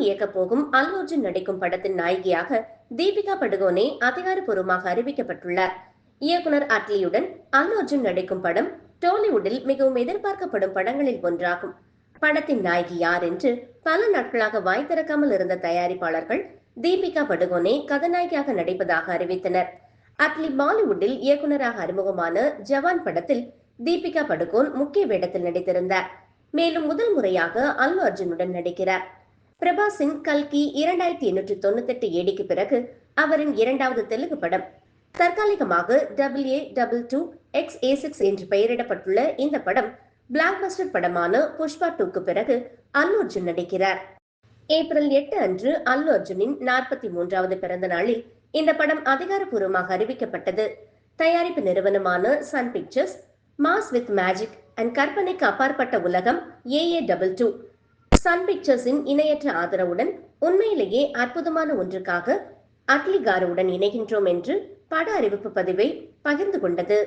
அட்லி இயக்க போகும் அல்லு அர்ஜுன் நடிக்கும் படத்தின் நாயகியாக தீபிகா படுகோனே அதிகாரப்பூர்வமாக அறிவிக்கப்பட்டுள்ளார். இயக்குனர் அட்லியுடன் அல்லு அர்ஜுன் நடிக்கும் படம் டோலிவுட்டில் மிகவும் எதிர்பார்க்கப்படும் படங்களில் ஒன்றாகும். படத்தின் நாயகி யார் என்று பல நாட்களாக வாய் திறக்காமல் இருந்த தயாரிப்பாளர்கள் தீபிகா படுகோனே கதாநாயகியாக நடிப்பதாக அறிவித்தனர். அட்லி பாலிவுட்டில் இயக்குநராக அறிமுகமான ஜவான் படத்தில் தீபிகா படுகோன் முக்கிய வேடத்தில் நடித்திருந்தார். மேலும் முதல் முறையாக அல்லு அர்ஜுனுடன் நடிக்கிறார். பிரபாசின் கல்கி இரண்டாயிரத்தி எண்ணூற்றி தொண்ணூத்தி எட்டு ஏடிக்கு பிறகு அவரின் இரண்டாவது தெலுங்கு படம். தற்காலிகமாக double A double two X A six என்று பெயரிடப்பட்டுள்ள இந்த படம் பிளாக் பஸ்டர் படமான புஷ்பா டூக்கு பிறகு அல்லு அர்ஜுன் நடிக்கிறார். ஏப்ரல் எட்டு அன்று அல்லு அர்ஜுனின் நாற்பத்தி மூன்றாவது பிறந்த நாளில் இந்த படம் அதிகாரப்பூர்வமாக அறிவிக்கப்பட்டது. தயாரிப்பு நிறுவனமான Sun pictures mass with magic and கற்பனைக்கு அப்பாற்பட்ட உலகம் ஏஏ டபுள் டூ சன் பிக்சர்ஸின் இணையற்ற ஆதரவுடன் உண்மையிலேயே அற்புதமான ஒன்றுக்காக அட்லி காருவுடன் இணைகின்றோம் என்று பட அறிவிப்பு பதிவை பகிர்ந்து கொண்டது.